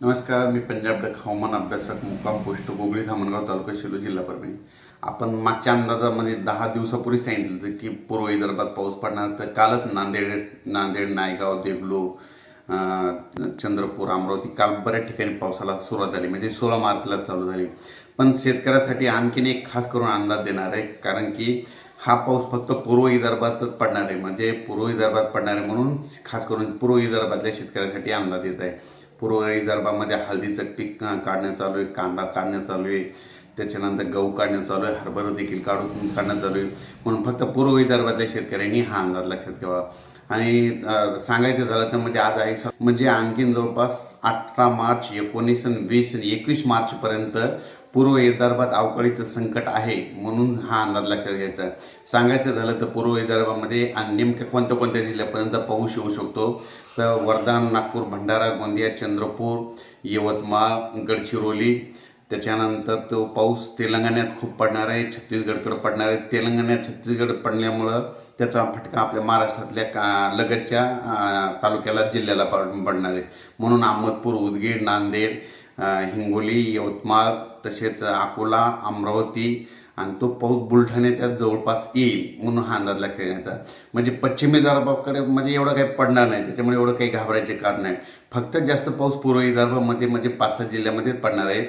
नमस्कार मी पंजाब डक हवामान अभ्यासक मुक्काम पोस्ट गोगळी धामणगाव तालुका शिलो जिल्हा परभणी. आपण मागच्या अंदाजामध्ये दहा दिवसापूर्वी सांगितलं होतं की पूर्व विदर्भात पाऊस पडणार तर कालच नांदेड नांदेड नायगाव देगलू चंद्रपूर अमरावती काल बऱ्याच ठिकाणी पावसाला सुरुवात झाली. म्हणजे सोळा मार्चला चालू झाली. पण शेतकऱ्यासाठी आणखीन एक खास करून अंदाज देणार आहे कारण की हा पाऊस फक्त पूर्व विदर्भातच पडणार आहे. म्हणजे पूर्व विदर्भात पडणार आहे म्हणून खास करून पूर्व विदर्भातल्या शेतकऱ्यासाठी अंदाज येत आहे. पूर्व विदर्भामध्ये हळदीचं पीक काढणं चालू आहे कांदा काढणं चालू आहे त्याच्यानंतर गहू काढणं चालू आहे हरभरा देखील काढून काढणं चालू आहे. म्हणून फक्त पूर्व विदर्भातल्या शेतकऱ्यांनी हा अंदाज लक्षात ठेवा. आणि सांगायचं झालं तर म्हणजे आज आहे म्हणजे आणखीन जवळपास अठरा मार्च एकोणीस आणि वीस आणि एकवीस मार्चपर्यंत पूर्व विदर्भात अवकाळीचं संकट आहे म्हणून हा अंदाज लक्षात घ्यायचा सांगायचं झालं तर पूर्व विदर्भामध्ये आणि नेमक्या कोणत्या कोणत्या जिल्ह्यापर्यंत पाऊस येऊ शकतो? तर वर्धा नागपूर भंडारा गोंदिया चंद्रपूर यवतमाळ गडचिरोली त्याच्यानंतर तो पाऊस तेलंगणात खूप पडणार आहे छत्तीसगडकडे पडणार आहे. तेलंगणात छत्तीसगड पडल्यामुळं त्याचा फटका आपल्या महाराष्ट्रातल्या का लगतच्या तालुक्याला जिल्ह्याला पड- पडणार आहे. म्हणून अहमदपूर उदगीर नांदेड हिंगोली यवतमाळ तसेच अकोला अमरावती आणि तो पाऊस बुलढाण्याच्या जवळपास येईल म्हणून हा अंदाज लक्षात घ्यायचा. म्हणजे पश्चिमी विदर्भाकडे म्हणजे एवढं काही पडणार नाही. त्याच्यामुळे एवढं काही घाबरायचे कारण नाही. फक्त जास्त पाऊस पूर्व विदर्भामध्ये म्हणजे पाच सहा जिल्ह्यामध्येच पडणार आहे.